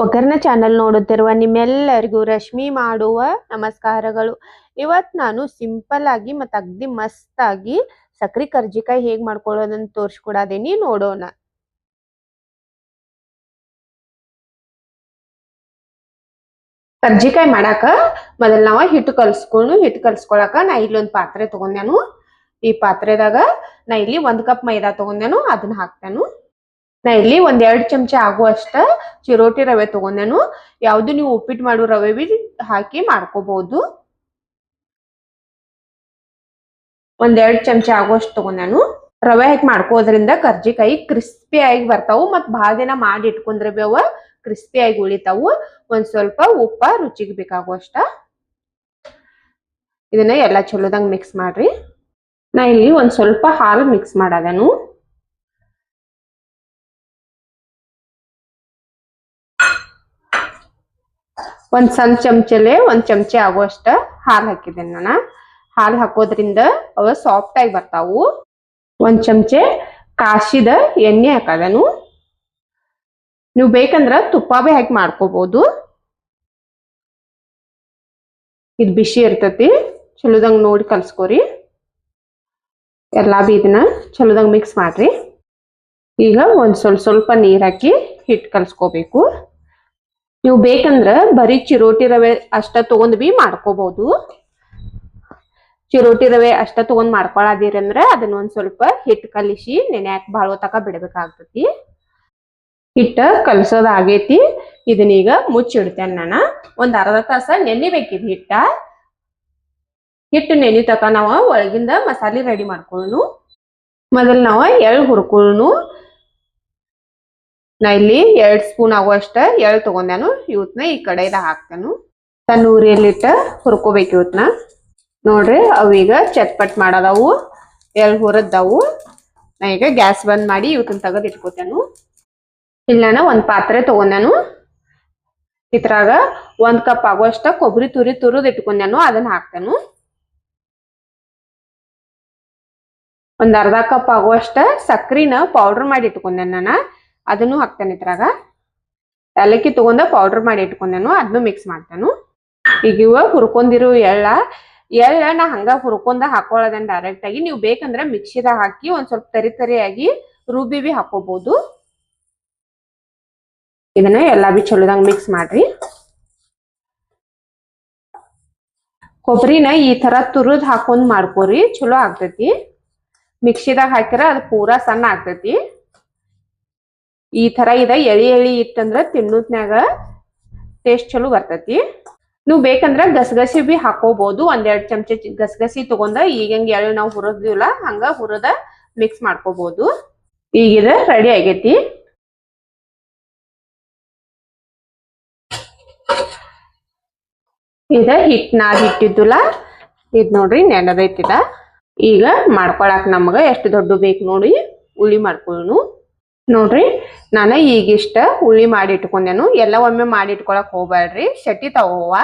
ಒಗ್ಗರ್ನ channel ನೋಡುತ್ತಿರುವ ನಿಮ್ಮೆಲ್ಲರಿಗೂ ರಶ್ಮಿ ಮಾಡುವ ನಮಸ್ಕಾರಗಳು. ಇವತ್ತು ನಾನು ಸಿಂಪಲ್ ಆಗಿ ಮತ್ತು ಅಗ್ದಿ ಮಸ್ತ್ ಆಗಿ ಸಕ್ರಿ ಕರ್ಜಿಕಾಯಿ ಹೇಗೆ ಮಾಡ್ಕೊಳ್ಳೋದನ್ನು ತೋರಿಸ್ಕೊಡೋದೇನಿ ನೋಡೋಣ. ಕರ್ಜಿಕಾಯಿ ಮಾಡಾಕ ಮೊದಲು ನಾವು ಹಿಟ್ಟು ಕಲ್ಸ್ಕೊಂಡು ಹಿಟ್ಟು ಕಲ್ಸ್ಕೊಳಕ ನಾ ಒಂದು ಪಾತ್ರೆ ತಗೊಂಡ್ಯಾನು. ಈ ಪಾತ್ರೆದಾಗ ನಾ ಇಲ್ಲಿ ಒಂದು ಕಪ್ ಮೈದಾ ತಗೊಂಡ್ಯಾನು, ಅದನ್ನ ಹಾಕ್ತೇನು. ನಾ ಇಲ್ಲಿ ಒಂದ್ ಎರಡ್ ಚಮಚ ಆಗುವಷ್ಟ ಚಿರೋಟಿ ರವೆ ತಗೊಂಡೇನು. ಯಾವ್ದು ನೀವು ಉಪ್ಪಿಟ್ಟು ಮಾಡೋ ರವೆ ಬಿ ಹಾಕಿ ಮಾಡ್ಕೋಬಹುದು ಒಂದ್ ಎರಡ್ ಚಮಚ ಆಗುವಷ್ಟು ತಗೊಂಡೇನು. ರವೆ ಹಾಕಿ ಮಾಡ್ಕೋದ್ರಿಂದ ಕರ್ಜಿಕಾಯಿ ಕ್ರಿಸ್ಪಿ ಆಗಿ ಬರ್ತಾವು ಮತ್ ಬಹಳ ದಿನ ಮಾಡಿ ಇಟ್ಕೊಂಡ್ರೆ ಬಿ ಅವ ಕ್ರಿಸ್ಪಿ ಆಗಿ ಉಳಿತಾವು. ಒಂದ್ ಸ್ವಲ್ಪ ಉಪ್ಪ ರುಚಿಗೆ ಬೇಕಾಗುವಷ್ಟ. ಇದನ್ನ ಎಲ್ಲಾ ಚಲೋದಂಗ್ ಮಿಕ್ಸ್ ಮಾಡ್ರಿ. ನಾ ಇಲ್ಲಿ ಒಂದ್ ಸ್ವಲ್ಪ ಹಾಲು ಮಿಕ್ಸ್ ಮಾಡದನು. ಒಂದ್ ಸಣ್ಣ ಚಮಚಲೆ ಒಂದ್ ಚಮಚೆ ಆಗುವಷ್ಟ ಹಾಲು ಹಾಕಿದ್ದೇನೆ ನಾನು. ಹಾಲು ಹಾಕೋದ್ರಿಂದ ಅವ ಸಾಫ್ಟ್ ಆಗಿ ಬರ್ತಾವು. ಒಂದ್ ಚಮಚೆ ಕಾಶಿದ ಎಣ್ಣೆ ಹಾಕದನು ನೀವು ಬೇಕಂದ್ರ ತುಪ್ಪ ಬಿ ಹಾಕಿ ಮಾಡ್ಕೋಬಹುದು ಇದು ಬಿಸಿ ಇರ್ತತಿ, ಚಲೋದಂಗ್ ನೋಡಿ ಕಲ್ಸ್ಕೋರಿ. ಎಲ್ಲಾ ಬಿ ಇದನ್ನ ಚಲೋದಂಗ್ ಮಿಕ್ಸ್ ಮಾಡ್ರಿ. ಈಗ ಒಂದ್ ಸ್ವಲ್ಪ ಸ್ವಲ್ಪ ನೀರ್ ಹಾಕಿ ಹಿಟ್ ಕಲ್ಸ್ಕೋಬೇಕು. ನೀವು ಬೇಕಂದ್ರ ಬರೀ ಚಿರೋಟಿ ರವೆ ಅಷ್ಟ ತಗೊಂಡ್ ಬಿ ಮಾಡ್ಕೋಬಹುದು ಚಿರೋಟಿ ರವೆ ಅಷ್ಟ ತಗೊಂಡ್ ಮಾಡ್ಕೊಳದಿರಿ ಅಂದ್ರ ಅದನ್ನ ಒಂದ್ ಸ್ವಲ್ಪ ಹಿಟ್ ಕಲಿಸಿ ನೆನ್ಯಾಕ್ ಬಾಳ ತಕ ಬಿಡ್ಬೇಕಾಗ್ತತಿ. ಹಿಟ್ಟ ಕಲ್ಸೋದ್ ಆಗೇತಿ. ಇದನ್ನೀಗ ಮುಚ್ಚಿಡ್ತೇನೆ ನಾನು. ಒಂದ್ ಅರ್ಧ ತಾಸ ನೆನಿಬೇಕಿದ್ ಹಿಟ್ಟ. ಹಿಟ್ಟು ನೆನಿತಕ ನಾವ ಒಳಗಿಂದ ಮಸಾಲೆ ರೆಡಿ ಮಾಡ್ಕೊಳ್ಳೋಣ ಮೊದಲು ನಾವ ಎಳ್ ಹುರ್ಕೊಳ್ಳೋನು ನಾ ಇಲ್ಲಿ ಎರಡ್ ಸ್ಪೂನ್ ಆಗುವಷ್ಟ ಎಳ್ ತಗೊಂಡಾನು ಇವತ್ನ ಈ ಕಡೆದ ಹಾಕ್ತಾನು. ಸಣ್ಣ ಉರಿಯಲ್ಲಿಟ್ಟ ಹುರ್ಕೋಬೇಕು ಇವತ್ನ. ನೋಡ್ರಿ ಅವೀಗ ಚಟ್ಪಟ್ ಮಾಡದವು ಎಳ್ ಹುರದ್ದವು ನಾ ಈಗ ಗ್ಯಾಸ್ ಬಂದ್ ಮಾಡಿ ಇವತ್ತನ್ನ ತೆಗೆದು ಇಟ್ಕೋತೇನು. ಇಲ್ಲಿ ನಾನು ಒಂದ್ ಪಾತ್ರೆ ತಗೊಂಡಾನು ಇದ್ರಾಗ ಒಂದ್ ಕಪ್ ಆಗುವಷ್ಟ ಕೊಬ್ಬರಿ ತುರಿ ತುರಿದ್ ಇಟ್ಕೊಂಡಾನು ಅದನ್ನ ಹಾಕ್ತೇನು. ಒಂದ್ ಅರ್ಧ ಕಪ್ ಆಗುವಷ್ಟ ಸಕ್ರಿನ ಪೌಡರ್ ಮಾಡಿ ಇಟ್ಕೊಂಡೆ ನಾನು. ಅದನ್ನು ಹಾಕ್ತೇನೆ ಇದ್ರಾಗ. ಏಲಕ್ಕಿ ತಗೊಂಡ ಪೌಡರ್ ಮಾಡಿ ಇಟ್ಕೊಂಡೇನು ಅದನ್ನು ಮಿಕ್ಸ್ ಮಾಡ್ತೇನು. ಈಗ ಇವ ಹುರ್ಕೊಂಡಿರು ಎಳ್ಳ ಎಳ್ಳ ನಾ ಹಂಗ ಹುರ್ಕೊಂಡ ಹಾಕೊಳ್ಳೋದನ್ನ ಡೈರೆಕ್ಟ್ ಆಗಿ ನೀವು ಬೇಕಂದ್ರೆ ಮಿಕ್ಸಿದಾಗ ಹಾಕಿ ಒಂದ್ ಸ್ವಲ್ಪ ತರಿ ತರಿಯಾಗಿ ರುಬ್ಬಿ ಬಿ ಹಾಕೋಬಹುದು ಇದನ್ನ ಎಲ್ಲಾ ಬಿ ಚಲೋದಂಗ್ ಮಿಕ್ಸ್ ಮಾಡ್ರಿ. ಕೊಬ್ಬರಿನ ಈ ತರ ತುರಿದ್ ಹಾಕೊಂಡ್ ಮಾಡ್ಕೋರಿ, ಚಲೋ ಆಗ್ತೈತಿ. ಮಿಕ್ಸಿದಾಗ ಹಾಕಿರ ಅದು ಪೂರಾ ಸಣ್ಣ ಆಗ್ತೈತಿ. ಈ ತರ ಇದ. ಎಳಿ ಎಳಿ ಇತ್ತಂದ್ರ ತಿನ್ನೋದ್ನ್ಯಾಗ ಟೇಸ್ಟ್ ಚಲೋ ಬರ್ತೈತಿ. ನೀವು ಬೇಕಂದ್ರ ಗಸಗಸಿ ಬಿ ಹಾಕೋಬಹುದು ಒಂದೆರಡು ಚಮಚ ಗಸಗಸಿ ತಗೊಂಡ ಈಗ ಹೆಂಗ್ ಎಳ್ಳು ನಾವು ಹುರದಿವಲ್ಲ ಹಂಗ ಹುರದ ಮಿಕ್ಸ್ ಮಾಡ್ಕೋಬಹುದು ಈಗ ಇದ ರೆಡಿ ಆಗೈತಿ. ಇದ ಹಿಟ್ ನಾದ ಹಿಟ್ಟಿದ್ದುಲ್ಲ, ಇದ್ ನೋಡ್ರಿ ನೆನದೈತಿದ. ಈಗ ಮಾಡ್ಕೊಳಕ್ ನಮಗ ಎಷ್ಟು ದೊಡ್ಡ ಬೇಕು ನೋಡಿ ಉಳಿ ಮಾಡ್ಕೊಳ್ಳೋನು ನೋಡ್ರಿ, ನಾನು ಈಗಿಷ್ಟ ಉಳ್ಳಿ ಮಾಡಿ ಇಟ್ಕೊಂಡೇನು, ಎಲ್ಲ ಒಮ್ಮೆ ಮಾಡಿ ಇಟ್ಕೊಳಕ್ ಹೋಗ್ಬೇಡ್ರಿ ಶಟಿ ತಗೋವ.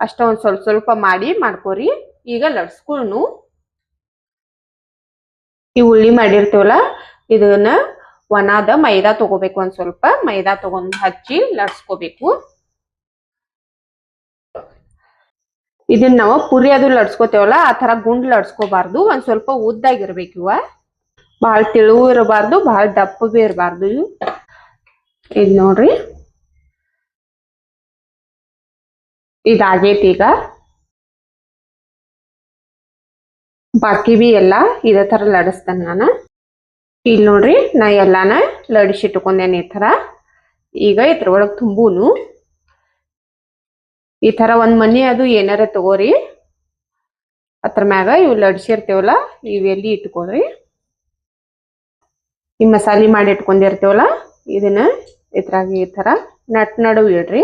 ಅಷ್ಟ ಸ್ವಲ್ಪ ಸ್ವಲ್ಪ ಮಾಡಿ ಮಾಡ್ಕೋರಿ, ಈಗ ಲಡ್ಸ್ಕೊಳ್ನು ಈ ಉಳ್ಳಿ ಮಾಡಿರ್ತೇವಲ್ಲ, ಇದನ್ನ ಒಣದ ಮೈದಾ ತಗೋಬೇಕು ಒಂದ್ ಸ್ವಲ್ಪ, ಮೈದಾ ತಗೊಂಡ್ ಹಚ್ಚಿ ಲಡ್ಸ್ಕೋಬೇಕು ಇದನ್ನ ನಾವು ಪುರಿ ಅದು ಲಡ್ಸ್ಕೋತೇವಲ್ಲ ಆ ತರ ಗುಂಡ್ ಲಡ್ಸ್ಕೋಬಾರ್ದು ಒಂದ್ ಸ್ವಲ್ಪ ಉದ್ದಾಗಿರ್ಬೇಕು ಇವ. ಬಹಳ ತಿಳುವು ಇರಬಾರ್ದು ಬಹಳ ದಪ್ಪ ಬಿ ಇರಬಾರ್ದು ಇದ್ ನೋಡ್ರಿ. ಇದಾಗೈತಿ ಈಗ. ಬಾಕಿ ಬಿ ಎಲ್ಲ ಇದೇ ತರ ಲಡಿಸ್ತೇನೆ ನಾನು. ಇಲ್ಲಿ ನೋಡ್ರಿ, ನಾ ಎಲ್ಲಾನ ಲಡಿಸಿಟ್ಕೊಂಡೇನೆ ಈ ತರ ಈಗ ಇದ್ರ ಒಳಗೆ ತುಂಬೂನು. ಈ ತರ ಒಂದ್ ಮನಿ ಅದು ಏನಾರ ತಗೋರಿ. ಅದ್ರ ಮ್ಯಾಗ ಇವು ಲಡ್ಸಿರ್ತೇವಲ್ಲ ಇವೆಲ್ಲಿ ಇಟ್ಕೋರಿ. ಈ ಮಸಾಲೆ ಮಾಡಿ ಇಟ್ಕೊಂಡಿರ್ತೇವಲ್ಲ, ಇದನ್ನ ಇದ್ರಾಗ ಈ ತರ ನಟ್ ನಡುವೆ ಇಡ್ರಿ.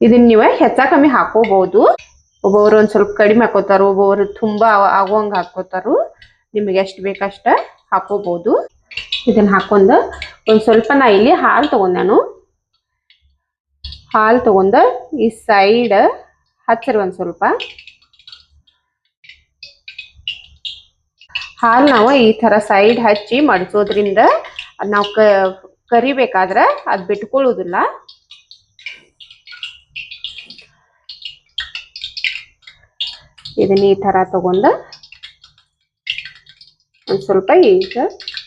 ಇದನ್ನ ನೀವು ಹೆಚ್ಚ ಕಮ್ಮಿ ಹಾಕೋಬಹುದು. ಒಬ್ಬೊಬ್ರು ಒಂದು ಸ್ವಲ್ಪ ಕಡಿಮೆ ಹಾಕೋತಾರ, ಒಬ್ಬೊಬ್ರು ತುಂಬಾ ಆಗುವಂಗೆ ಹಾಕೋತಾರು. ನಿಮಗೆ ಎಷ್ಟು ಬೇಕಷ್ಟ ಹಾಕೋಬಹುದು. ಇದನ್ನ ಹಾಕೊಂಡು ಒಂದು ಸ್ವಲ್ಪ ನಾ ಇಲ್ಲಿ ಹಾಲು ತಗೊಂಡಾನು ಹಾಲು ತಗೊಂಡು ಈ ಸೈಡ್ ಹಚ್ಚಿರಿ ಒಂದ್ ಸ್ವಲ್ಪ. ಹಾಲು ನಾವು ಈ ತರ ಸೈಡ್ ಹಚ್ಚಿ ಮಡಿಸೋದ್ರಿಂದ ನಾವು ಕರಿಬೇಕಾದ್ರೆ ಅದ್ ಬಿಟ್ಕೊಳ್ಳೋದಿಲ್ಲ ಇದನ್ನ ಈ ತರ ತಗೊಂಡು ಒಂದು ಸ್ವಲ್ಪ ಈಗ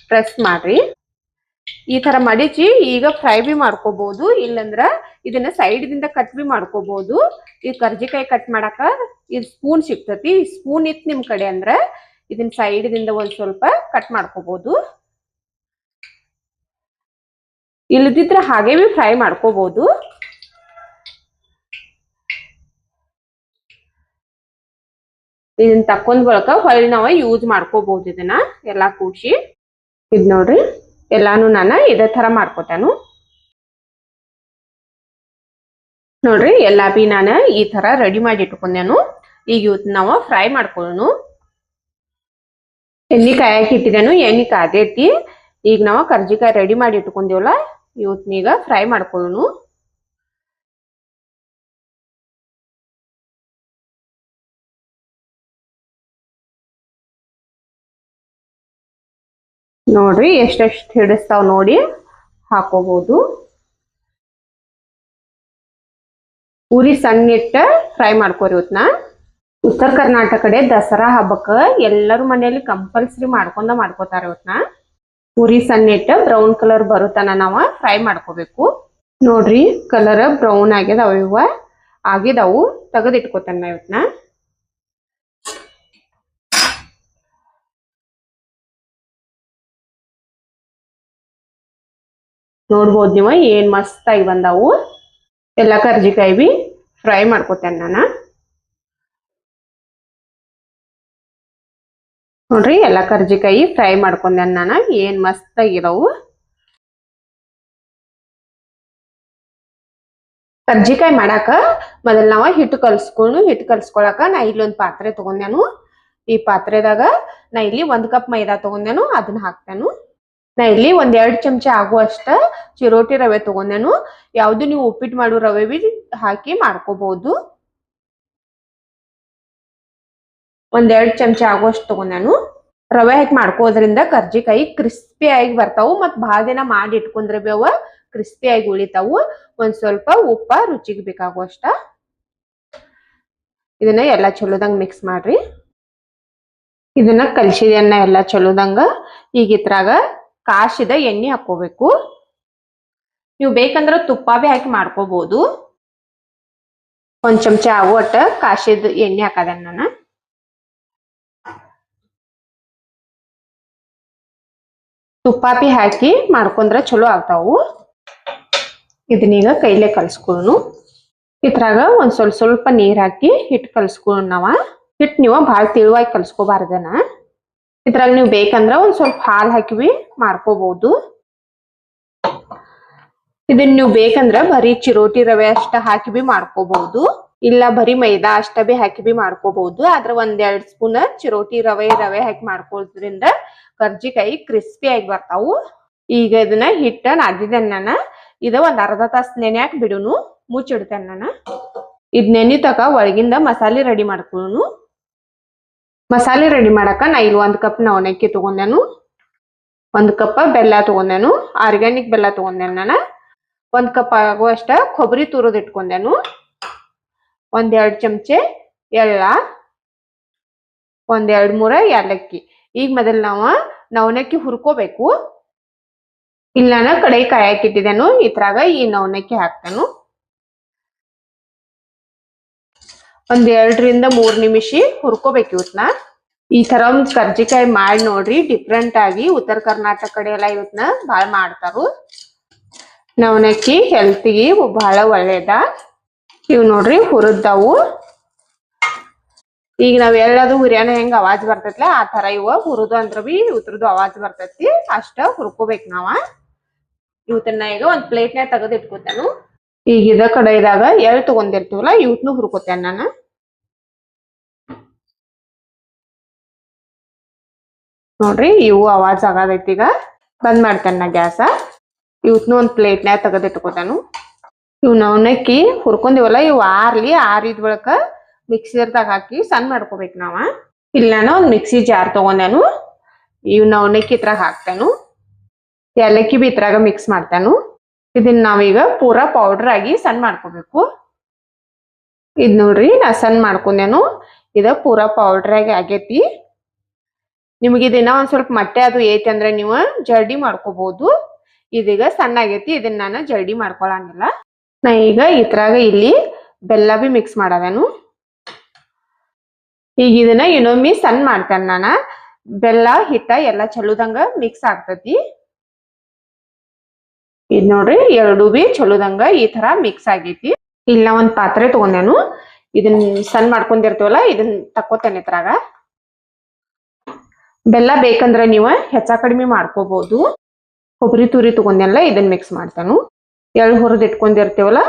ಪ್ರೆಸ್ ಮಾಡ್ರಿ. ಈ ತರ ಮಡಿಚಿ ಈಗ ಫ್ರೈ ಬಿ ಮಾಡ್ಕೋಬಹುದು ಇಲ್ಲಂದ್ರ ಇದನ್ನ ಸೈಡ್ದಿಂದ ಕಟ್ ಬಿ ಮಾಡ್ಕೋಬಹುದು ಈ ಕರ್ಜಿಕಾಯಿ ಕಟ್ ಮಾಡಾಕ ಇದು ಸ್ಪೂನ್ ಸಿಗ್ತತಿ. ಸ್ಪೂನ್ ಇತ್ತು ನಿಮ್ಮ ಕಡೆ ಅಂದ್ರ ಇದನ್ನ ಸೈಡ್ ದಿಂದ ಒಂದ್ ಸ್ವಲ್ಪ ಕಟ್ ಮಾಡ್ಕೋಬಹುದು ಇಲ್ಲದಿದ್ರೆ ಹಾಗೆ ಫ್ರೈ ಮಾಡ್ಕೋಬಹುದು ಇದನ್ನ ತಕೊಂಡ್ ಬಳಕ ಹೊಳ್ಳಿ ನಾವ ಯೂಸ್ ಮಾಡ್ಕೋಬಹುದು ಇದನ್ನ, ಎಲ್ಲಾ ಕೂಡ್ಸಿ. ಇದ್ ನೋಡ್ರಿ, ಎಲ್ಲಾನು ನಾನು ಇದೇ ತರ ಮಾಡ್ಕೊತಾನು. ನೋಡ್ರಿ, ಎಲ್ಲಾ ಬಿ ನಾನು ಈ ತರ ರೆಡಿ ಮಾಡಿ ಇಟ್ಕೊಂಡೇನು. ಈಗ ಇವತ್ತು ನಾವು ಫ್ರೈ ಮಾಡ್ಕೊಳ್ಳೋನು ಎಣ್ಣೆ ಕಾಯಕ್ಕೆ ಇಟ್ಟಿದ್ದೇನು ಎಣ್ಣೆ ಕಾದೈತಿ ಈಗ ನಾವು ಕರ್ಜಿಕಾಯಿ ರೆಡಿ ಮಾಡಿ ಇಟ್ಕೊಂಡೇವಲ್ಲ ಇವತ್ನೀಗ ಫ್ರೈ ಮಾಡ್ಕೊಳ್ಳೋನು. ನೋಡ್ರಿ ಎಷ್ಟೆಷ್ಟು ಹಿಡಿಸ್ತಾವ ನೋಡಿ ಹಾಕೋಬಹುದು ಉರಿ ಸಣ್ಣ ಇಟ್ಟ ಫ್ರೈ ಮಾಡ್ಕೋರಿ ಇವತ್ನ. ಉತ್ತರ ಕರ್ನಾಟಕ ಕಡೆ ದಸರಾ ಹಬ್ಬಕ್ಕ ಎಲ್ಲರೂ ಮನೆಯಲ್ಲಿ ಕಂಪಲ್ಸರಿ ಮಾಡ್ಕೊಂಡ ಮಾಡ್ಕೋತಾರ ಇವತ್ನ. ಪೂರಿ ಸಣ್ಣ ಇಟ್ಟ ಬ್ರೌನ್ ಕಲರ್ ಬರುತ್ತನ ನಾವು ಫ್ರೈ ಮಾಡ್ಕೋಬೇಕು. ನೋಡ್ರಿ ಕಲರ್ ಬ್ರೌನ್ ಆಗ್ಯದವ ಇವ ಆಗಿದವು ತೆಗೆದಿಟ್ಕೋತಾನ ಇವತ್ನ. ನೋಡ್ಬೋದು ನೀವು ಏನ್ ಮಸ್ತ್ ಆಗಿ ಬಂದಾವು. ಎಲ್ಲ ಕರ್ಜಿಕಾಯಿ ಬಿ ಫ್ರೈ ಮಾಡ್ಕೋತೇನೆ ನಾನು. ನೋಡ್ರಿ ಎಲ್ಲ ಕರ್ಜಿಕಾಯಿ ಫ್ರೈ ಮಾಡ್ಕೊಂಡೆ ನಾನು. ಏನ್ ಮಸ್ತ್ ಆಗಿರವು ಕರ್ಜಿಕಾಯಿ ಮಾಡಾಕ ಮೊದಲ್ ನಾವ ಹಿಟ್ಟು ಕಲ್ಸ್ಕೊಂಡು ಹಿಟ್ಟು ಕಲ್ಸ್ಕೊಳಕ ನಾ ಇಲ್ಲೊಂದ್ ಪಾತ್ರೆ ತಗೊಂಡೆನು. ಈ ಪಾತ್ರೆದಾಗ ನಾ ಇಲ್ಲಿ ಒಂದ್ ಕಪ್ ಮೈದಾ ತಗೊಂಡೆನು, ಅದನ್ನ ಹಾಕ್ತೇನು. ನಾ ಇಲ್ಲಿ ಒಂದ್ ಎರಡ್ ಚಮಚ ಆಗುವಷ್ಟ ಚಿರೋಟಿ ರವೆ ತಗೊಂಡೆನು. ಯಾವ್ದು ನೀವು ಉಪ್ಪಿಟ್ಟು ಮಾಡೋ ರವೆ ಬಿ ಹಾಕಿ ಮಾಡ್ಕೋಬಹುದು ಒಂದ್ ಎರಡ್ ಚಮಚ ಆಗುವಷ್ಟು ನಾನು ರವೆ ಹಾಕಿ ಮಾಡ್ಕೋದ್ರಿಂದ ಕರ್ಜಿಕಾಯಿ ಕ್ರಿಸ್ಪಿ ಆಗಿ ಬರ್ತಾವು ಮತ್ ಭಾಳ ದಿನ ಮಾಡಿ ಇಟ್ಕೊಂಡ್ರೆ ಬಿ ಅವ ಕ್ರಿಸ್ಪಿ ಆಗಿ ಉಳಿತಾವು. ಒಂದ್ ಸ್ವಲ್ಪ ಉಪ್ಪ ರುಚಿಗೆ ಬೇಕಾಗುವಷ್ಟ ಇದನ್ನ ಎಲ್ಲಾ ಚಲೋದಂಗ ಮಿಕ್ಸ್ ಮಾಡ್ರಿ. ಇದನ್ನ ಕಲಸಿದನ್ನ ಎಲ್ಲಾ ಚಲೋದಂಗ. ಈಗ ಇದ್ರಾಗ ಕಾಶಿದ ಎಣ್ಣೆ ಹಾಕೋಬೇಕು ನೀವು ಬೇಕಂದ್ರ ತುಪ್ಪ ಬಿ ಹಾಕಿ ಮಾಡ್ಕೋಬಹುದು ಒಂದ್ ಚಮಚ ಆಗುವಟ್ಟ ಕಾಶಿದ ಎಣ್ಣೆ ಹಾಕದ ನಾನು. ತುಪ್ಪ ಬಿ ಹಾಕಿ ಮಾಡ್ಕೊಂಡ್ರೆ ಚಲೋ ಆಗ್ತಾವು. ಇದನ್ನೀಗ ಕೈಲೇ ಕಲ್ಸ್ಕೊಳ್ಳೋನು ಇದ್ರಾಗ ಒಂದ್ ಸ್ವಲ್ಪ ಸ್ವಲ್ಪ ನೀರ್ ಹಾಕಿ ಹಿಟ್ಟು ಕಲ್ಸ್ಕೊಳ್ಳೋಣ ಹಿಟ್ ನೀವು ಭಾಳ ತಿಳುವಾಗಿ ಕಲ್ಸ್ಕೋಬಾರ್ದನ. ಇದ್ರಾಗ ನೀವು ಬೇಕಂದ್ರ ಒಂದ್ ಸ್ವಲ್ಪ ಹಾಲು ಹಾಕಿ ಬಿ ಮಾಡ್ಕೋಬಹುದು ಇದನ್ನ ನೀವು ಬೇಕಂದ್ರ ಬರೀ ಚಿರೋಟಿ ರವೆ ಅಷ್ಟ ಹಾಕಿ ಬಿ ಮಾಡ್ಕೋಬಹುದು ಇಲ್ಲ ಬರೀ ಮೈದಾ ಅಷ್ಟ ಬಿ ಹಾಕಿ ಬಿ ಮಾಡ್ಕೋಬಹುದು ಆದ್ರ ಒಂದೆರಡು ಸ್ಪೂನ್ ಚಿರೋಟಿ ರವೆ ರವೆ ಹಾಕಿ ಮಾಡ್ಕೊಳ್ಳೋದ್ರಿಂದ ಕರ್ಜಿಕಾಯಿ ಕ್ರಿಸ್ಪಿ ಆಗಿ ಬರ್ತಾವು. ಈಗ ಇದನ್ನ ಹಿಟ್ಟ ನಾದಿದ್ದೇನೆ ನಾನು ಇದ ಒಂದ್ ಅರ್ಧ ತಾಸ್ ನೆನ್ಯಾಕ ಬಿಡುನು, ಮುಚ್ಚಿಡ್ತೇನೆ ನಾನು. ಇದ್ ನೆನಿ ತಕ ಒಳಗಿಂದ ಮಸಾಲೆ ರೆಡಿ ಮಾಡ್ಕೊಳ್ಳೋನು ಮಸಾಲೆ ರೆಡಿ ಮಾಡಕ ನಾ ಇಲ್ಲಿ ಒಂದ್ ಕಪ್ ನವಣಕ್ಕಿ ತಗೊಂಡೇನು. ಒಂದ್ ಕಪ್ ಬೆಲ್ಲ ತಗೊಂಡೇನು ಆರ್ಗ್ಯಾನಿಕ್ ಬೆಲ್ಲ ತಗೊಂಡೇನು ನಾನು. ಒಂದ್ ಕಪ್ ಆಗುವಷ್ಟ ಕೊಬ್ಬರಿ ತುರದ್ ಇಟ್ಕೊಂಡೇನು. ಒಂದ್ ಎರಡ್ ಚಮಚೆ ಎಳ್ಳ, ಒಂದ್ ಮೂರ ಏಲಕ್ಕಿ. ಈಗ ಮೊದಲ್ ನಾವ ನವನಕ್ಕಿ ಹುರ್ಕೋಬೇಕು. ಇಲ್ಲಾನ ಕಡೆ ಕಾಯಕ್ಕಿಟ್ಟಿದ್ದೇನು ಇದ್ರಾಗ ಈ ನವನಕ್ಕಿ ಹಾಕ್ತಾನು. ಒಂದ್ ಎರಡರಿಂದ ಮೂರ್ ನಿಮಿಷ ಹುರ್ಕೋಬೇಕು ಇವತ್ನ. ಈ ತರ ಒಂದ್ ಕರ್ಜಿಕಾಯಿ ಮಾಡಿ ನೋಡ್ರಿ ಡಿಫ್ರೆಂಟ್ ಆಗಿ ಉತ್ತರ ಕರ್ನಾಟಕ ಕಡೆ ಎಲ್ಲ ಇವತ್ನ ಬಾಳ್ ಮಾಡ್ತಾರು. ನವನಕ್ಕಿ ಹೆಲ್ತಿಗೆ ಬಹಳ ಒಳ್ಳೇದ. ಇವ್ ನೋಡ್ರಿ ಹುರಿದ್ದಾವು ಈಗ ನಾವ್ ಎಲ್ಲದು ಹುರಿಯಾನ ಹೆಂಗ್ ಅವಾಜ್ ಬರ್ತೈತ್ಲ, ಆ ತರ ಇವ ಹುರಿದು ಅಂದ್ರ ಬಿ ಉದ್ರದು ಅವಾಜ್ ಬರ್ತೈತಿ. ಅಷ್ಟ ಹುರ್ಕೋಬೇಕ್ ನಾವ. ಇವತ್ತನ್ನ ಈಗ ಒಂದ್ ಪ್ಲೇಟ್ನ್ಯಾಗ ತೆಗೆದು ಇಟ್ಕೋತಾನು. ಈಗ ಇದ ಕಡೆದಾಗ ಎಲ್ ತಗೊಂಡಿರ್ತೀವಲ್ಲ, ಇವತ್ನು ಹುರ್ಕೋತೇನೆ ನಾನು. ನೋಡ್ರಿ ಇವು ಅವಾಜ್ ಆಗದೈತಿ ಈಗ. ಬಂದ್ ಮಾಡ್ತೇನೆ ನಾ ಗ್ಯಾಸ. ಇವತ್ನು ಒಂದ್ ಪ್ಲೇಟ್ನ್ಯಾಗ ತೆಗೆದು ಇಟ್ಕೋತಾನು. ಇವ್ ನವನಕ್ಕಿ ಹುರ್ಕೊಂಡಿವಲ್ಲ, ಇವ್ ಆರ್ಲಿ ಆರಿದ ಬಳಿಕ ಮಿಕ್ಸರ್ದಾಗ ಹಾಕಿ ಸಣ್ಣ ಮಾಡ್ಕೋಬೇಕು ನಾವ. ಇಲ್ಲ ನಾನು ಒಂದು ಮಿಕ್ಸಿ ಜಾರ್ ತಗೊಂಡೇನು, ಇವ್ ನವಣಕ್ಕಿ ಇದ್ರಾಗ ಹಾಕ್ತೇನು. ಏಲಕ್ಕಿ ಬಿ ಇದ್ರಾಗ ಮಿಕ್ಸ್ ಮಾಡ್ತೇನು. ಇದನ್ನ ನಾವೀಗ ಪೂರ ಪೌಡರ್ ಆಗಿ ಸಣ್ಣ ಮಾಡ್ಕೋಬೇಕು. ಇದ್ ನೋಡ್ರಿ, ನಾ ಸಣ್ಣ ಮಾಡ್ಕೊಂಡೇನು, ಇದ ಪೂರ ಪೌಡರ್ ಆಗಿ ಆಗೈತಿ. ನಿಮ್ಗೆ ಇದನ್ನ ಒಂದ್ ಸ್ವಲ್ಪ ಮೊಟ್ಟೆ ಅದು ಐತಿ ಅಂದ್ರೆ ನೀವು ಜರ್ಡಿ ಮಾಡ್ಕೋಬಹುದು ಇದೀಗ ಸಣ್ಣ ಆಗೈತಿ, ಇದನ್ನ ನಾನು ಜರ್ಡಿ ಮಾಡ್ಕೊಳಂಗಿಲ್ಲ. ನಾ ಈಗ ಇದ್ರಾಗ ಇಲ್ಲಿ ಬೆಲ್ಲ ಬಿ ಮಿಕ್ಸ್ ಮಾಡದೇನು. ಈಗ ಇದನ್ನ ಇನ್ನೊಮ್ಮೆ ಸಣ್ಣ ಮಾಡ್ತೇನೆ ನಾನು. ಬೆಲ್ಲ, ಹಿಟ್ಟ ಎಲ್ಲ ಚಲೋದಂಗ ಮಿಕ್ಸ್ ಆಗ್ತತಿ. ಇದ್ ನೋಡ್ರಿ, ಎರಡು ಬಿ ಚಲೋದಂಗ ಈ ತರ ಮಿಕ್ಸ್ ಆಗೈತಿ. ಇಲ್ಲ ಒಂದ್ ಪಾತ್ರೆ ತಗೊಂಡೇನು. ಇದನ್ನ ಸಣ್ಣ ಮಾಡ್ಕೊಂಡಿರ್ತೀವಲ್ಲ ಇದನ್ನ ತಕ್ಕೋತೇನೆ ಇದ್ರಾಗ. ಬೆಲ್ಲ ಬೇಕಂದ್ರೆ ನೀವು ಹೆಚ್ಚ ಕಡಿಮೆ ಮಾಡ್ಕೋಬಹುದು ಕೊಬ್ಬರಿ, ತುರಿ ತಗೊಂಡೆಲ್ಲ ಇದನ್ನ ಮಿಕ್ಸ್ ಮಾಡ್ತೇನು. ಎಳ್ಳು, ಹುರಿದ್ ಇಟ್ಕೊಂಡಿರ್ತೀವಲ್ಲ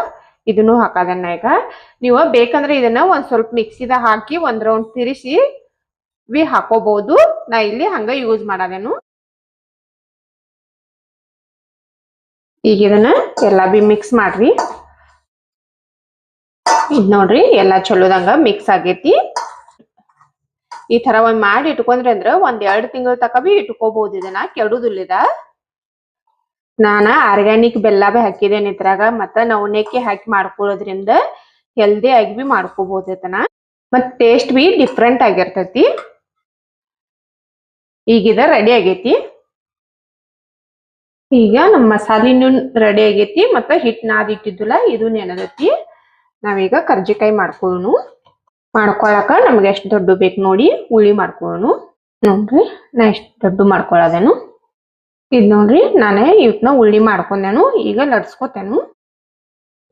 ಇದನ್ನು ಹಾಕೋದನ್ನ ಈಗ ನೀವು ಬೇಕಂದ್ರೆ ಇದನ್ನ ಒಂದ್ ಸ್ವಲ್ಪ ಮಿಕ್ಸಿದ ಹಾಕಿ ಒಂದ್ ರೌಂಡ್ ತಿರಿಸಿ ಬಿ ಹಾಕೋಬಹುದು ನಾ ಇಲ್ಲಿ ಹಂಗ ಯೂಸ್ ಮಾಡೋದೇನು. ಈಗ ಇದನ್ನ ಎಲ್ಲಾ ಬಿ ಮಿಕ್ಸ್ ಮಾಡ್ರಿ. ಇದ್ ನೋಡ್ರಿ ಎಲ್ಲಾ ಚಲೋದಂಗ ಮಿಕ್ಸ್ ಆಗೇತಿ. ಈ ತರ ಒಂದ್ ಮಾಡಿ ಇಟ್ಕೊಂಡ್ರಿ ಅಂದ್ರ ಒಂದ್ ಎರಡ್ ತಿಂಗಳ ತಕ ಬಿ ಇಟ್ಕೋಬಹುದು ಇದನ್ನ. ಕೆಡುದಿಲ್ಲ ಇದ. ನಾನ ಆರ್ಗ್ಯಾನಿಕ್ ಬೆಲ್ಲ ಬಿ ಹಾಕಿದೇನೆ ಇದ್ರಾಗ, ಮತ್ತ ನವಣೆಕ್ಕಿ ಹಾಕಿ ಮಾಡ್ಕೊಳ್ಳೋದ್ರಿಂದ ಹೆಲ್ದಿ ಆಗಿ ಬಿ ಮಾಡ್ಕೋಬಹುದೈತನ ಮತ್ ಟೇಸ್ಟ್ ಬಿ ಡಿಫ್ರೆಂಟ್ ಆಗಿರ್ತೈತಿ. ಈಗಿದ ರೆಡಿ ಆಗೈತಿ. ಈಗ ನಮ್ಮ ಮಸಾಲಿನೂ ರೆಡಿ ಆಗೈತಿ, ಮತ್ತ ಹಿಟ್ ನಾದ್ ಇಟ್ಟಿದ್ದಿಲ್ಲ ಇದು ನೆನದೈತಿ ನಾವೀಗ ಕರ್ಜಿಕಾಯಿ ಮಾಡ್ಕೊಳ್ಳೋನು ಮಾಡ್ಕೊಳಕ ನಮ್ಗೆ ಎಷ್ಟು ದೊಡ್ಡ ಬೇಕು ನೋಡಿ, ಹುಳಿ ಮಾಡ್ಕೊಳ್ಳೋನು ನೋಡ್ರಿ, ನಾ ಎಷ್ಟ್ ದೊಡ್ಡ ಮಾಡ್ಕೊಳ್ಳೋದೇನು ಇದ್ ನೋಡ್ರಿ, ನಾನೇ ಇವತ್ನ ಉಳ್ಳಿ ಮಾಡ್ಕೊಂಡೇನು, ಈಗ ಲಡ್ಸ್ಕೊತೇನು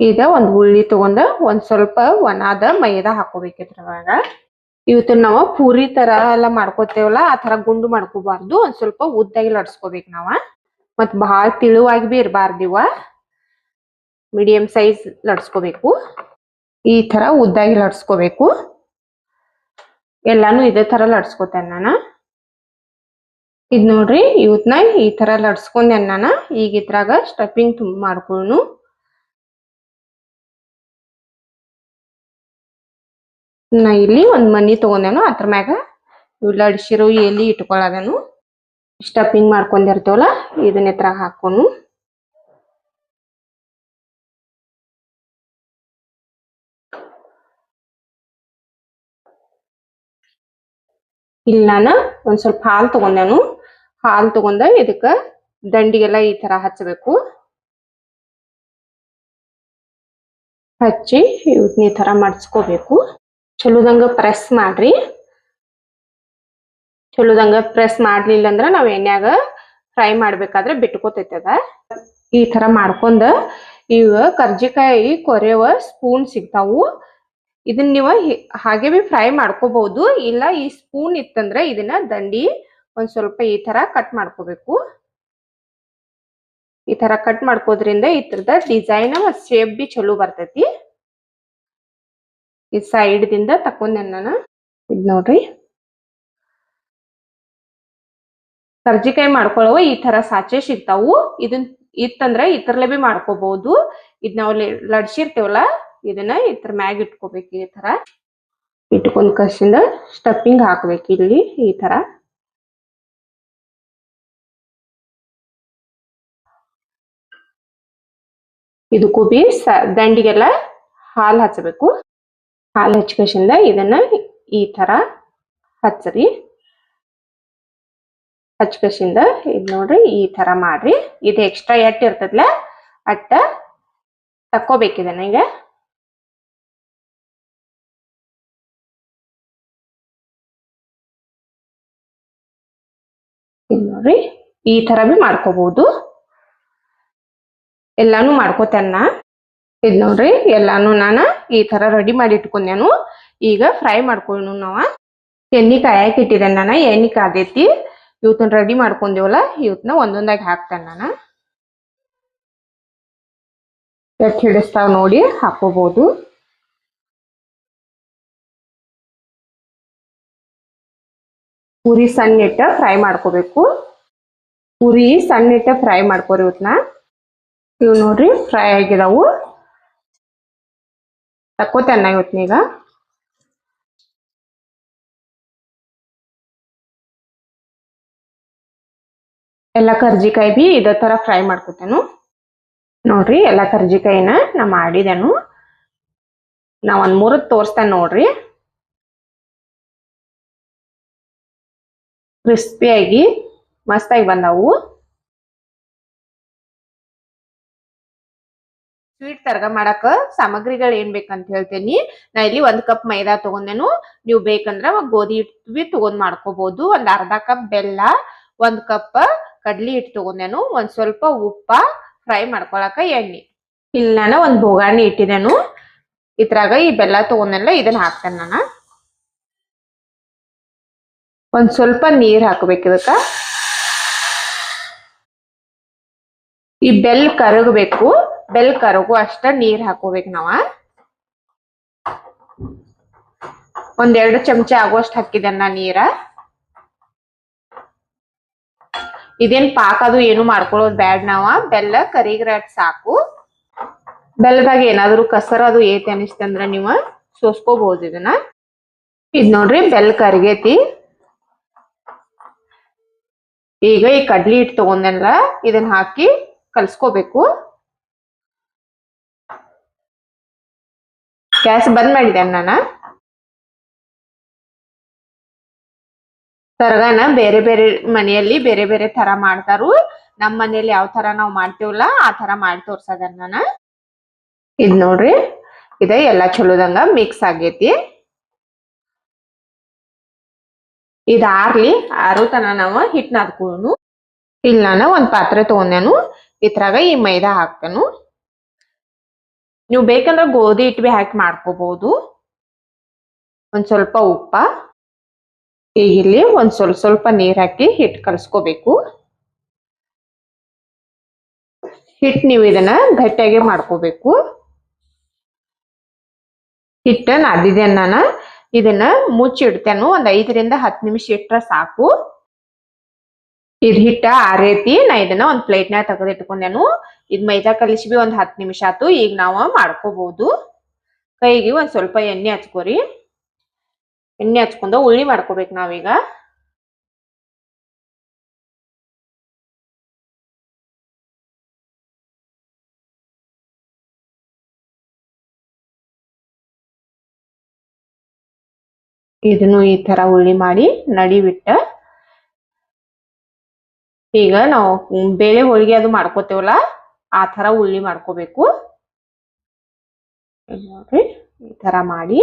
ಈಗ ಒಂದು ಉಳ್ಳಿ ತಗೊಂಡ ಒಂದ್ ಸ್ವಲ್ಪ ಒಣಾದ ಮೈದಾ ಹಾಕೋಬೇಕಿದ್ರವಾಗ ಇವತ್ತು ನಾವು ಪೂರಿ ತರ ಎಲ್ಲ ಮಾಡ್ಕೋತೇವಲ್ಲ, ಆ ತರ ಗುಂಡು ಮಾಡ್ಕೋಬಾರ್ದು, ಒಂದ್ ಸ್ವಲ್ಪ ಉದ್ದಾಗಿ ಲಡ್ಸ್ಕೋಬೇಕ್ ನಾವ. ಮತ್ ಬಹಳ ತಿಳುವಾಗಿ ಬಿ ಇರಬಾರ್ದು ಇವ ಮೀಡಿಯಂ ಸೈಜ್ ಲಡ್ಸ್ಕೋಬೇಕು ಈ ತರ ಉದ್ದಾಗಿ ಲಡ್ಸ್ಕೋಬೇಕು ಎಲ್ಲಾನು ಇದೇ ತರ ಲಡ್ಸ್ಕೋತೇನೆ ನಾನು. ಇದ್ ನೋಡ್ರಿ, ಇವತ್ನ ಈ ತರ ಲಡ್ಸ್ಕೊಂಡೆ ನಾನ ಈಗ ಇದ್ರಾಗ ಸ್ಟಫಿಂಗ್ ತುಂಬ ಮಾಡ್ಕೊಳ್ಳು ನಾ ಇಲ್ಲಿ ಒಂದ್ ಮನಿ ತಗೊಂಡೇನು, ಅದ್ರ ಮ್ಯಾಗ ಇವ್ ಲಡ್ಸಿರೋ ಎಲ್ಲಿ ಇಟ್ಕೊಳ್ಳೋದೇನು ಸ್ಟಫಿಂಗ್ ಮಾಡ್ಕೊಂಡಿರ್ತೇವಲ್ಲ ಇದನ್ನ ಇತ್ರ ಹಾಕೋನು. ಇಲ್ಲಿ ನಾನು ಒಂದ್ ಸ್ವಲ್ಪ ಹಾಲು ತಗೊಂಡೇನು. ಹಾಲ್ ತಗೊಂಡ ಇದಕ್ಕ ದಂಡಿಗೆಲ್ಲ ಈ ತರ ಹಚ್ಚಬೇಕು. ಹಚ್ಚಿ ಇವತ್ನ ಈ ತರ ಮಡ್ಸ್ಕೋಬೇಕು. ಚಲೋದಂಗ ಪ್ರೆಸ್ ಮಾಡ್ರಿ. ಚಲೋದಂಗ ಪ್ರೆಸ್ ಮಾಡ್ಲಿಲ್ಲ ಅಂದ್ರ ನಾವ್ ಎಣ್ಯಾಗ ಫ್ರೈ ಮಾಡ್ಬೇಕಾದ್ರೆ ಬಿಟ್ಕೋತೈತಿ ಅದ. ಈ ತರ ಮಾಡ್ಕೊಂಡ ಇವ ಕರ್ಜಿಕಾಯಿ ಕೊರೆಯುವ ಸ್ಪೂನ್ ಸಿಗ್ತಾವು. ಇದನ್ನ ನೀವು ಹಾಗೆ ಬಿ ಫ್ರೈ ಮಾಡ್ಕೋಬಹುದು. ಇಲ್ಲ ಈ ಸ್ಪೂನ್ ಇತ್ತಂದ್ರೆ ಇದನ್ನ ದಂಡಿ ಒಂದ್ ಸ್ವಲ್ಪ ಈ ತರ ಕಟ್ ಮಾಡ್ಕೋಬೇಕು. ಈ ತರ ಕಟ್ ಮಾಡ್ಕೋದ್ರಿಂದ ತರದ ಡಿಸೈನ್ ಶೇಪ್ ಬಿ ಚಲೋ ಬರ್ತೈತಿ. ಈ ಸೈಡ್ ದಿಂದ ತಕೊಂಡೆ ನಾನು ಇದ್ ನೋಡ್ರಿ. ಕರ್ಜಿಕಾಯಿ ಮಾಡ್ಕೊಳ್ಳುವ ಈ ತರ ಸಾಚೆ ಸಿಗ್ತಾವು. ಇದನ್ ಇತ್ತಂದ್ರ ಇತರ್ಲೆ ಬಿ ಮಾಡ್ಕೋಬಹುದು ಇದ್ ನಾವು ಲಡ್ಸಿರ್ತೇವಲ್ಲ, ಇದನ್ನ ಇತರ ಮ್ಯಾಗ ಇಟ್ಕೋಬೇಕು ಈ ತರ. ಇಟ್ಕೊಂಡ್ ಕಸಿಂದ ಸ್ಟಫಿಂಗ್ ಹಾಕ್ಬೇಕು ಇಲ್ಲಿ ಈ ತರ. ಇದಕ್ಕೂ ಬಿ ದಂಡಿಗೆಲ್ಲ ಹಾಲು ಹಚ್ಚಬೇಕು ಹಾಲು ಹಚ್ಕಸಿಂದ ಇದನ್ನ ಈ ತರ ಹಚ್ಚರಿ ಹಚ್ಕಸಿಂದ ಇದು ನೋಡ್ರಿ ಈ ತರ ಮಾಡ್ರಿ. ಇದು ಎಕ್ಸ್ಟ್ರಾ ಎಟ್ ಇರ್ತದಲ್ಲ ಅಟ್ಟ ತಕ್ಕೋಬೇಕಿದನ್ನ ಈಗ. ಇಲ್ಲಿ ನೋಡ್ರಿ, ಈ ತರ ಬಿ ಮಾಡ್ಕೋಬಹುದು ಎಲ್ಲಾನು ಮಾಡ್ಕೋತೇನ ಇದ್ ನೋಡ್ರಿ, ಎಲ್ಲಾನು ನಾನು ಈ ತರ ರೆಡಿ ಮಾಡಿ ಇಟ್ಕೊಂಡೇನು. ಈಗ ಫ್ರೈ ಮಾಡ್ಕೊಳ್ಳೋಣ ನಾವ. ಎಣ್ಣಿ ಕಾಯಕ್ಕೆ ಇಟ್ಟಿದ್ದೇನೆ ನಾನು, ಎಣ್ಣಿ ಕಾದೈತಿ. ಇವತ್ತನ್ನ ರೆಡಿ ಮಾಡ್ಕೊಂಡೇವಲ್ಲ ಇವತ್ತನ್ನ ಒಂದೊಂದಾಗಿ ಹಾಕ್ತೇನೆ ನಾನು. ಎಷ್ಟು ಹಿಡಿಸ್ತಾವ ನೋಡಿ ಹಾಕೋಬಹುದು ಪೂರಿ ಸಣ್ಣ ಇಟ್ಟ ಫ್ರೈ ಮಾಡ್ಕೋಬೇಕು. ಪೂರಿ ಸಣ್ಣ ಇಟ್ಟ ಫ್ರೈ ಮಾಡ್ಕೋರಿ ಇವತ್ನ. ಇವ್ ನೋಡ್ರಿ ಫ್ರೈ ಆಗಿದಾವು. ತಕ್ಕೋತೇನ ಈಗ. ಎಲ್ಲ ಕರ್ಜಿಕಾಯಿ ಬಿ ಇದ ತರ ಫ್ರೈ ಮಾಡ್ಕೋತೇನು. ನೋಡ್ರಿ, ಎಲ್ಲ ಕರ್ಜಿಕಾಯಿನ ನಾ ಮಾಡಿದೆನು. ನಾ ಒಂದ್ ಮೂರ ತೋರಿಸ್ತೇನೆ ನೋಡ್ರಿ. ಕ್ರಿಸ್ಪಿಯಾಗಿ ಮಸ್ತಾಗಿ ಬಂದವು. ಸ್ವೀಟ್ ತರ್ಗ ಮಾಡಕ ಸಾಮಗ್ರಿಗಳು ಏನ್ ಬೇಕಂತ ಹೇಳ್ತೇನಿ. ನಾ ಇಲ್ಲಿ ಒಂದ್ ಕಪ್ ಮೈದಾ ತಗೊಂಡೇನು. ನೀವು ಬೇಕಂದ್ರ ಗೋಧಿ ಹಿಟ್ಟು ಬಿ ತಗೊಂಡ್ ಮಾಡ್ಕೋಬಹುದು ಒಂದ್ ಅರ್ಧ ಕಪ್ ಬೆಲ್ಲ, ಒಂದ್ ಕಪ್ ಕಡ್ಲಿ ಹಿಟ್ಟು ತಗೊಂಡೇನು. ಒಂದ್ ಸ್ವಲ್ಪ ಉಪ್ಪ ಫ್ರೈ ಮಾಡ್ಕೊಳಕ ಎಣ್ಣೆ. ಇಲ್ಲಿ ನಾನು ಒಂದ್ ಬೋಗಾಣಿ ಇಟ್ಟಿದ್ದೇನು ಇದ್ರಾಗ ಈ ಬೆಲ್ಲ ತಗೊಂಡೆಲ್ಲ ಇದನ್ನ ಹಾಕ್ತೇನೆ ನಾನು. ಒಂದ್ ಸ್ವಲ್ಪ ನೀರ್ ಹಾಕ್ಬೇಕು ಇದಕ್ಕ. ಈ ಬೆಲ್ ಕರಗಬೇಕು. ಬೆಲ್ ಕರಗು, ಅಷ್ಟ ನೀರ್ ಹಾಕೋಬೇಕು ನಾವ. ಒಂದೆರಡು ಚಮಚ ಆಗುವಷ್ಟು ಹಾಕಿದೆ ನಾ ನೀರ. ಇದೇನ್ ಪಾಕ ಅದು ಏನು ಮಾಡ್ಕೊಳ್ಳೋದು ಬ್ಯಾಡ್ ನಾವ. ಬೆಲ್ಲ ಕರಿಗ್ರಾಟ್ ಸಾಕು. ಬೆಲ್ಲದಾಗ ಏನಾದ್ರು ಕಸರ ಅದು ಏತಿ ಅನಿಸ್ತಂದ್ರ ನೀವು ಸೋಸ್ಕೋಬಹುದು ಇದನ್ನ. ಇದ್ ನೋಡ್ರಿ ಬೆಲ್ ಕರಿಗೈತಿ. ಈಗ ಈ ಕಡ್ಲಿ ಹಿಟ್ಟು ತಗೊಂಡೆಲ್ಲ ಇದನ್ನ ಹಾಕಿ ಕಲ್ಸ್ಕೋಬೇಕು. ಗ್ಯಾಸ್ ಬಂದ್ ಮಾಡಿದೆ ನಾನು ತರಗಾನ ಬೇರೆ ಬೇರೆ ಮನೆಯಲ್ಲಿ ಬೇರೆ ಬೇರೆ ತರ ಮಾಡ್ತಾರು. ನಮ್ಮ ಮನೇಲಿ ಯಾವ ತರ ನಾವು ಮಾಡ್ತೀವಲ್ಲ ಆ ತರ ಮಾಡಿ ತೋರ್ಸದ ಅನ್ನ ಇದ್ ನೋಡ್ರಿ. ಇದ ಎಲ್ಲಾ ಚಲೋದಂಗ ಮಿಕ್ಸ್ ಆಗೈತಿ. ಇದ್ ಆರ್ಲಿ, ಆರು ತನ ನಾವ ಹಿಟ್ ನಾದ್ಕೊಳ್ಳೋನು ಇಲ್ಲ ನಾನು ಒಂದ್ ಪಾತ್ರೆ ತಗೊಂಡೇನು ಇದ್ರಾಗ ಈ ಮೈದಾ ಹಾಕ್ತೇನು. ನೀವು ಬೇಕಂದ್ರೆ ಗೋಧಿ ಹಿಟ್ಟು ಬಿ ಹಾಕಿ ಮಾಡ್ಕೋಬಹುದು ಒಂದ್ ಸ್ವಲ್ಪ ಉಪ್ಪ. ಇಲ್ಲಿ ಒಂದ್ ಸ್ವಲ್ಪ ಸ್ವಲ್ಪ ನೀರ್ ಹಾಕಿ ಹಿಟ್ಟು ಕಲ್ಸ್ಕೋಬೇಕು. ಹಿಟ್ ನೀವು ಇದನ್ನ ಗಟ್ಟಿಯಾಗಿ ಮಾಡ್ಕೋಬೇಕು. ಹಿಟ್ಟ ನಾದಿದೆ ನಾನು ಇದನ್ನ ಮುಚ್ಚಿಡ್ತೇನು, ಒಂದ್ ಐದರಿಂದ ಹತ್ತು ನಿಮಿಷ ಇಟ್ರ ಸಾಕು. ಇದ್ ಹಿಟ್ಟ ರೀತಿ ನಾ ಇದನ್ನ ಒಂದ್ ಪ್ಲೇಟ್ನಾಗ ತೆಗೆದು ಇಟ್ಕೊಂಡೇನು. ಇದ್ ಮೈದಾ ಕಲಿಸಿ ಬಿ ಒಂದ್ ಹತ್ತು ನಿಮಿಷ ಆತು, ಈಗ ನಾವು ಮಾಡ್ಕೋಬಹುದು ಕೈಗೆ ಒಂದ್ ಸ್ವಲ್ಪ ಎಣ್ಣೆ ಹಚ್ಕೋರಿ. ಎಣ್ಣೆ ಹಚ್ಕೊಂಡು ಉಳ್ಳಿ ಮಾಡ್ಕೋಬೇಕು ನಾವೀಗ. ಇದನ್ನು ಈ ತರ ಉಳ್ಳಿ ಮಾಡಿ ನಡಿ ಬಿಟ್ಟ ಈಗ ನಾವು ಬೇಳೆ ಹೋಳಿಗೆ ಅದು ಮಾಡ್ಕೋತೇವಲ್ಲ, ಆ ತರ ಉಳ್ಳಿ ಮಾಡ್ಕೋಬೇಕು. ನೋಡ್ರಿ, ಈ ತರ ಮಾಡಿ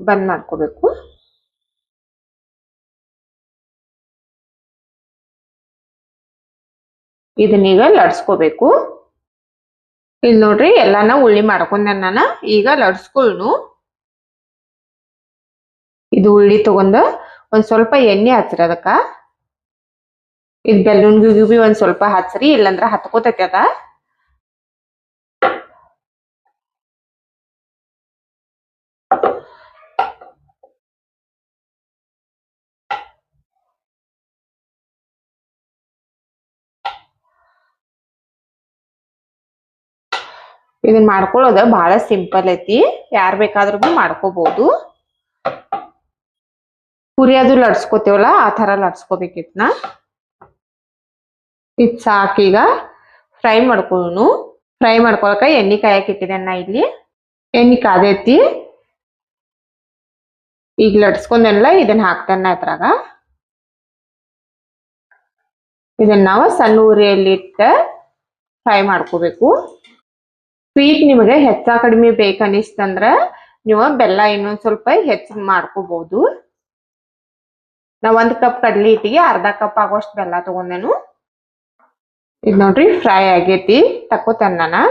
ಬಂದ್ ಮಾಡ್ಕೋಬೇಕು. ಇದನ್ನೀಗ ಲಡ್ಸ್ಕೋಬೇಕು ಇಲ್ಲಿ ನೋಡ್ರಿ, ಎಲ್ಲಾನ ಉಳ್ಳಿ ಮಾಡ್ಕೊಂಡೆ ನಾನು, ಈಗ ಲಡ್ಸ್ಕೊಳ್ನು ಇದು ಉಳ್ಳಿ ತಗೊಂಡ ಒಂದ್ ಸ್ವಲ್ಪ ಎಣ್ಣೆ ಹಚ್ರಿ ಅದಕ್ಕ. ಇದ್ ಗಿ ಬಿ ಒಂದ್ ಸ್ವಲ್ಪ ಹಚ್ಚರಿ ಇಲ್ಲಂದ್ರ ಹತ್ಕೋತೈತಿ ಅದ. ಇದನ್ ಮಾಡ್ಕೊಳ್ಳೋದ ಬಹಳ ಸಿಂಪಲ್ ಐತಿ. ಯಾರ್ ಬೇಕಾದ್ರೂ ಮಾಡ್ಕೋಬಹುದು ಪುರಿ ಅದು ಲಡ್ಸ್ಕೊತೇವಲ್ಲ ಆ ತರ ಲಡ್ಸ್ಕೋಬೇಕಿತ್ನ ಇದ್ ಸಾಕೀಗ ಫ್ರೈ ಮಾಡ್ಕೊಳ್ಳೋಣ ಫ್ರೈ ಮಾಡ್ಕೊಳಕ ಎಣ್ಣೆ ಕಾಯಕ್ಕೆ ಇಟ್ಟಿದೆ ನಾ ಇಲ್ಲಿ. ಎಣ್ಣೆ ಕಾದೈತಿ. ಈಗ ಲಟ್ಸ್ಕೊಂಡೆಲ್ಲ ಇದನ್ನ ಹಾಕ್ತಾನ ಅದ್ರಾಗ ಇದನ್ನ ನಾವು ಸಣ್ಣ ಉರಿಯಲ್ಲಿ ಇಟ್ಟ ಫ್ರೈ ಮಾಡ್ಕೋಬೇಕು. ಸ್ವೀಟ್ ನಿಮಗೆ ಹೆಚ್ಚ ಕಡಿಮೆ ಬೇಕನ್ನಿಸ್ತಂದ್ರ ನೀವು ಬೆಲ್ಲ ಇನ್ನೊಂದ್ ಸ್ವಲ್ಪ ಹೆಚ್ಚು ಮಾಡ್ಕೋಬಹುದು ನಾ ಒಂದ್ ಕಪ್ ಕಡ್ಲಿ ಇಟ್ಟಿಗೆ, ಅರ್ಧ ಕಪ್ ಆಗೋಷ್ಟು ಬೆಲ್ಲ ತಗೊಂಡೆನು. ಇದ್ ನೋಡ್ರಿ ಫ್ರೈ ಆಗೈತಿ ನಾನು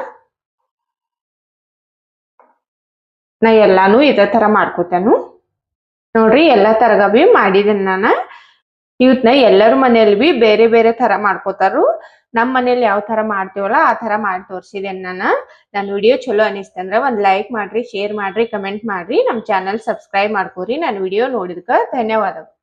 ನಾ ಎಲ್ಲಾನು ಇದೇ ತರ ಮಾಡ್ಕೋತೇನು. ನೋಡ್ರಿ, ಎಲ್ಲಾ ತರಗ ಬಿ ಮಾಡಿದೆನ್ ನಾನು. ಇವತ್ನ ಎಲ್ಲರ ಮನೇಲಿ ಬಿ ಬೇರೆ ಬೇರೆ ತರ ಮಾಡ್ಕೋತಾರು. ನಮ್ ಮನೇಲಿ ಯಾವ ತರ ಮಾಡ್ತೀವಲ್ಲ, ಆ ತರ ಮಾಡಿ ತೋರಿಸಿದೆ ನಾನು. ನನ್ನ ವಿಡಿಯೋ ಚಲೋ ಅನಿಸ್ತಂದ್ರೆ ಒಂದು ಲೈಕ್ ಮಾಡ್ರಿ, ಶೇರ್ ಮಾಡ್ರಿ, ಕಮೆಂಟ್ ಮಾಡ್ರಿ. ನಮ್ ಚಾನಲ್ ಸಬ್ಸ್ಕ್ರೈಬ್ ಮಾಡ್ಕೋರಿ ನನ್ನ ವಿಡಿಯೋ ನೋಡಿದ್ಕ ಧನ್ಯವಾದಗಳು.